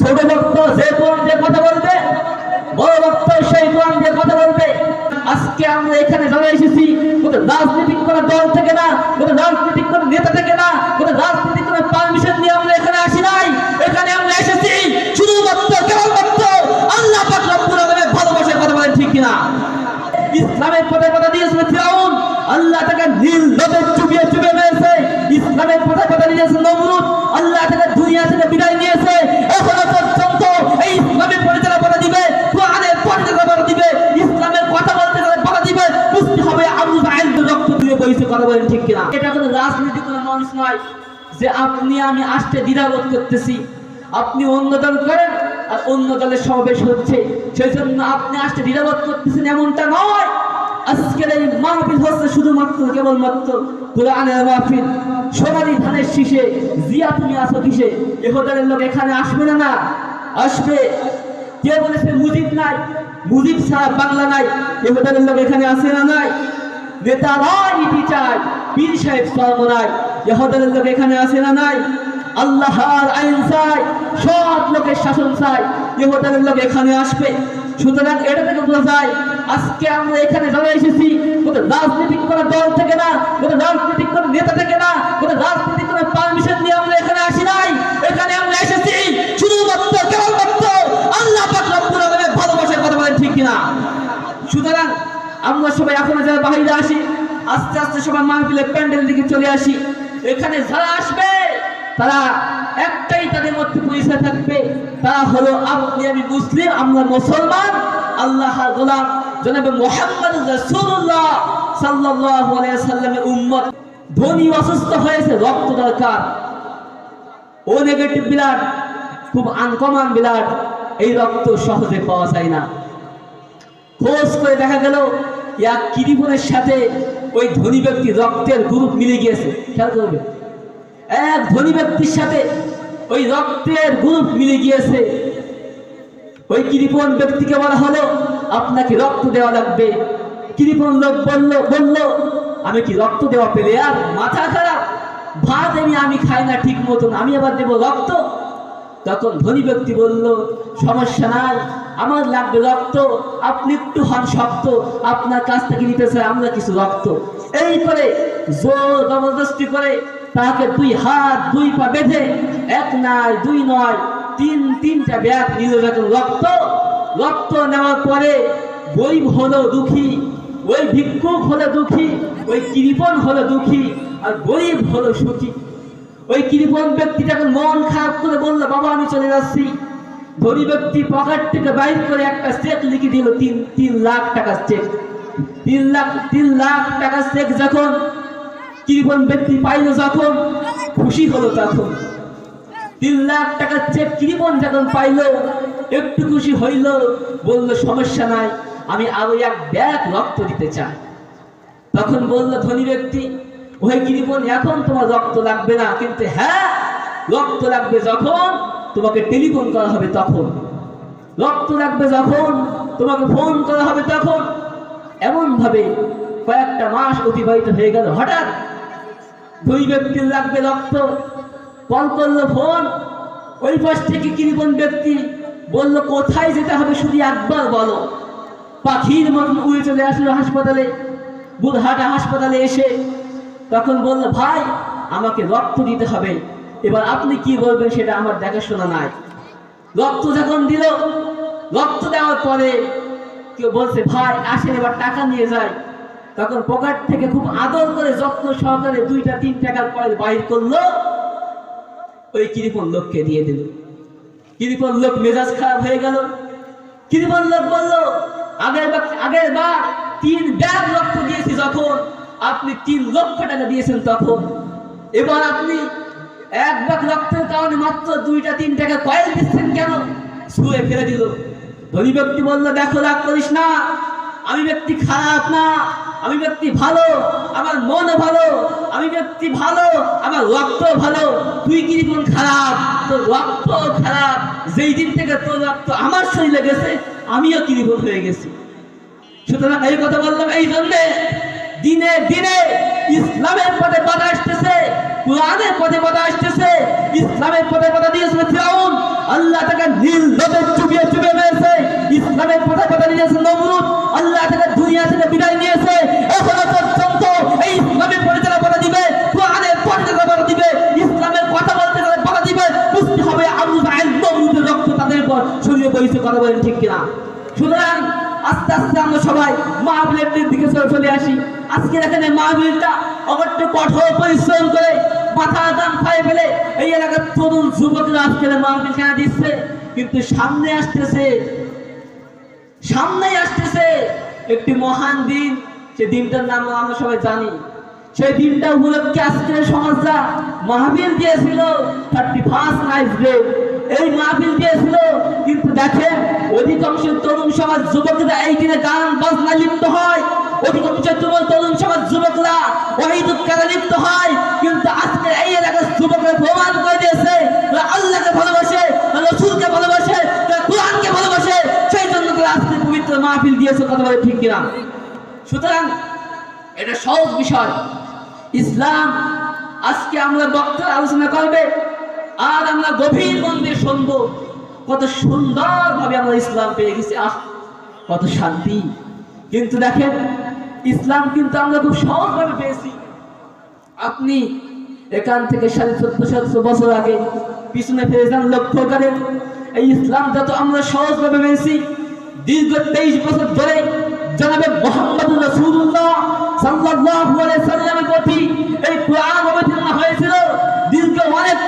ছোট ভক্ত যে কোরআন দিয়ে কথা বলবে, বড় ভক্ত সেই কোরআন দিয়ে কথা বলবে। আজকে আমরা এখানে জমা এসেছি, কোনো রাজনৈতিক কোনো দল থেকে না, কোনো রাজনৈতিক কোনো নেতা থেকে না, কোনো রাজনৈতিক কোনো পারমিশন নিয়ে আমরা এখানে আসি নাই। এখানে আমরা এসেছি শুধুমাত্র কেবলমাত্র আল্লাহ পাক রব্বুল আলামিনের ভালোবাসার কথা বলেন ঠিক কিনা? ইসলামের পথে কথা দিয়েছিল ফিরাউন, আল্লাহ তাকে নীল নদের দিয়ে কথা বলেন ঠিক কিনা? এটা কোনো রাজনীতি, কোনো মানুষ নয় যে আপনি, আমি আসতে দ্বিধাবোধ করতেছি। আপনি অন্য দল করেন আর অন্য দলের সমাবেশ হচ্ছে। সেই জন্য আপনি আসতে দ্বিধাবোধ করতেছেন এমনটা নয়। আজকের এই মাহফিল হচ্ছে শুধুমাত্র কেবলমাত্র কোরআনের মাহফিল। সোনালি ধানের শীষে, জিয়া তুমি আসো কিসে? এহোদারের লোক এখানে আসবে না না? আসবে। কে বলেছে মুজিব নাই। মুজিব ছাড়া বাংলা নাই। এহোদারের লোক এখানে আসে না নাই? নেতারাই নীতি চায় পীর সাহেব নাই ইহুদের লোক এখানে আসে না নাই? আল্লাহর আইন চাই সব লোকের শাসন চাই, ইহুদের লোক এখানে আসবে। সুতরাং এটা থেকে বোঝা যায়, আজকে আমরা এখানে জমা এসেছি কোনো রাজনৈতিক কোনো দল থেকে না কোনো রাজনৈতিক কোনো নেতা থেকে না কোনো রাজনৈতিক কোনো পারমিশন নিয়ে আমরা যারা বাহিরে আসি, আস্তে আস্তে সবাই মাহফিলের প্যান্ডেল দিকে চলে আসি। এখানে যারা আসবে, তারা একটাই তাদের মধ্যে পরিচয় থাকবে। তারা হলো আপনি, আমি মুসলিম, আমরা মুসলমান। আল্লাহ গোলাম মোহাম্মদ রাসূলুল্লাহ সাল্লাল্লাহু আলাইহি সাল্লামের উম্মত। ধনী অসুস্থ হয়েছে, রক্ত দরকার। ও নেগেটিভ ব্লাড খুব আনকমন ব্লাড এই রক্ত সহজে পাওয়া যায় না। খোঁজ করে দেখা গেল এক কিরিবনের সাথে ওই ধনী ব্যক্তি রক্তের গ্রুপ মিলে গিয়েছে। খেয়াল করবে। এক ধনী ব্যক্তির সাথে ওই রক্তের গ্রুপ মিলে গিয়েছে। ওই কৃপণ ব্যক্তিকে বলা হলো, আপনাকে রক্ত দেওয়া লাগবে। কৃপণ লোক বলল বলল, আমি কি রক্ত দেওয়া পেলে আর মাথা খারাপ? ভাত আমি আমি খাই না ঠিক মতন, আমি আবার দেবো রক্ত? তখন ধনী ব্যক্তি বলল, সমস্যা নাই আমার লাগবে রক্ত। আপনি একটু হন শক্ত। আপনার কাছ থেকে নিতে চাই আমরা কিছু রক্ত। এই করে জোর জবরদস্তি করে তাকে দুই হাত, দুই পা বেঁধে, এক নয় দুই নয়, তিন, তিনটা ব্যাগ যখন রক্ত। রক্ত নেওয়ার পরে গরিব হলো দুঃখী, ওই ভিক্ষুক হলো দুঃখী, ওই কৃপণ হলো দুঃখী, আর গরিব হলো সুখী। ওই কৃপণ ব্যক্তি যখন মন খারাপ করে বলল, বাবা, আমি চলে যাচ্ছি। ধনী ব্যক্তি পকেট থেকে বাইর করে একটা চেক লিখে দিল, তিন তিন লাখ টাকার চেক তিন লাখ তিন লাখ টাকার চেক যখন কৃপণ ব্যক্তি পাইল যখন, খুশি হলো তখন। তিন লাখ টাকার চেক কৃপণ যখন পাইল, একটু খুশি হইল, বলল, সমস্যা নাই, আমি আরও এক ব্যাগ রক্ত দিতে চাই। তখন বলল ধনী ব্যক্তি ওই কৃপণ, এখন তোমার রক্ত লাগবে না, কিন্তু হ্যাঁ রক্ত লাগবে যখন তোমাকে টেলিফোন করা হবে তখন। রক্ত লাগবে যখন, তোমাকে ফোন করা হবে তখন। এমন ভাবে কয়েকটা মাস অতিবাহিত হয়ে গেল। হঠাৎ দুই ব্যক্তির লাগবে রক্ত। কল করল ফোন। ওই পাশ থেকে কৃপণ ব্যক্তি বলল, কোথায় যেতে হবে শুধু একবার বলো। পাখির মতন উড়ে চলে আসলো হাসপাতালে। বুধহাটা হাসপাতালে এসে তখন বলল, ভাই, আমাকে রক্ত দিতে হবে। এবার আপনি কি বলবেন সেটা আমার দেখাশোনা নাই। রক্ত যখন দিল, রক্ত দেওয়ার পরে কেউ বলছে, ভাই, আসেন, এবার টাকা নিয়ে যায় তখন পকেট থেকে খুব আদর করে যত্ন সহকারে দুইটা, তিন টাকার পরে বাইর করল। ওই কিরিপন লোককে দিয়ে দিল। কিরিপন লোক মেজাজ খারাপ হয়ে গেল। কিরিপন লোক বলল, আগের আগের বার তিন ব্যাগ রক্ত দিয়েছি যখন আপনি তিন লক্ষ টাকা দিয়েছেন তখন। এবার আপনি এক ব্যাগ রক্তের কারণে মাত্র দুইটা তিন টাকা কয়েল দিচ্ছেন কেন? ছুঁড়ে ফেলে দিল। ধনী ব্যক্তি বলল, দেখো, রাগ করিস না। আমি ব্যক্তি খারাপ না। আমি ব্যক্তি ভালো। আমার মন ভালো। আমি ব্যক্তি ভালো। আমার রক্ত ভালো। তুই কি কোন খারাপ? তোর রক্ত খারাপ। যেই দিন থেকে তোর রক্ত আমার শরীরে গেছে, আমিও কিরিপন হয়ে গেছি। সুতরাং এই কথা বললাম এই জন্যে। দিনে দিনে ইসলামের পথে বাধা আসতেছে। কোরআনের পথে পথে আসতেছে, ইসলামের পথে পথে দিয়েছিল ফিরাউন। আল্লাহ তাকে নীল নদের চুপিয়ে চুপিয়ে মেরেছে। ইসলামের পথে পথে দিয়েছে নমরুদ। আল্লাহ তাকে দুনিয়া থেকে বিদায় নিয়েছে। এখনও পর্যন্ত এই ইসলামের পরিচালনা কথা দিবে, কোরআনের পরিচালনা কথা দিবে, ইসলামের কথা বলতে গেলে কথা দিবে বুঝতে হবে আবু জাহেল নমরুদের রক্ত তাদের উপর ছড়িয়ে পড়েছে কথা বলেন ঠিক কিনা? সুতরাং আস্তে আস্তে আমরা সবাই মাহবিলের দিকে চলে আসি। আজকে দেখেন এই মাহবিলটা অগট্য কঠোর পরিশ্রম করে মাথা দাম খাই ফেলে এই এলাকার তরুণ যুবকরা আজকে মাহবিল কেনা দিচ্ছে। কিন্তু সামনে আসতেছে, সামনেই আসতেছে একটি মহান দিন। সে দিনটার নাম আমরা সবাই জানি। সেই দিনটা উপলক্ষে আজকের সমাজরা মাহবিল দিয়েছিল থার্টি ফার্স্ট নাইট ডে। এই মাহবিল দিয়েছিল, কিন্তু দেখেন অধিকাংশ তরুণ সমাজ যুবকরা এই দিনে গান, বাজনা লিপ্ত হয়। অধিকাংশ তরুণ সমাজ যুবকরা ওহিদুল কাজে লিপ্ত হয়। মাহফিল দিয়েছে কথা বলে ঠিক কিনা? সুতরাং এটা সহজ বিষয়। ইসলাম আজকে আমরা বক্তার আলোচনা করবে, আর আমরা গভীর মন্দির শুনব। কত সুন্দর ভাবে আমরা ইসলাম পেয়ে গেছি, আহ, কত শান্তি। কিন্তু দেখেন, ইসলাম কিন্তু আমরা খুব সহজভাবে পেয়েছি। আপনি এখান থেকে সাড়ে চোদ্দ সাতশো বছর আগে পিছনে ফিরে যান লক্ষ্য করেন, এই ইসলাম যত আমরা সহজভাবে পেয়েছি দীর্ঘ তেইশ বছর ধরে জানাবে মোহাম্মদ রসুল্লাহ সাল্লাহ প্রতি এই কোরআন অবতীর্ণ হয়েছিল। দীর্ঘ অনেক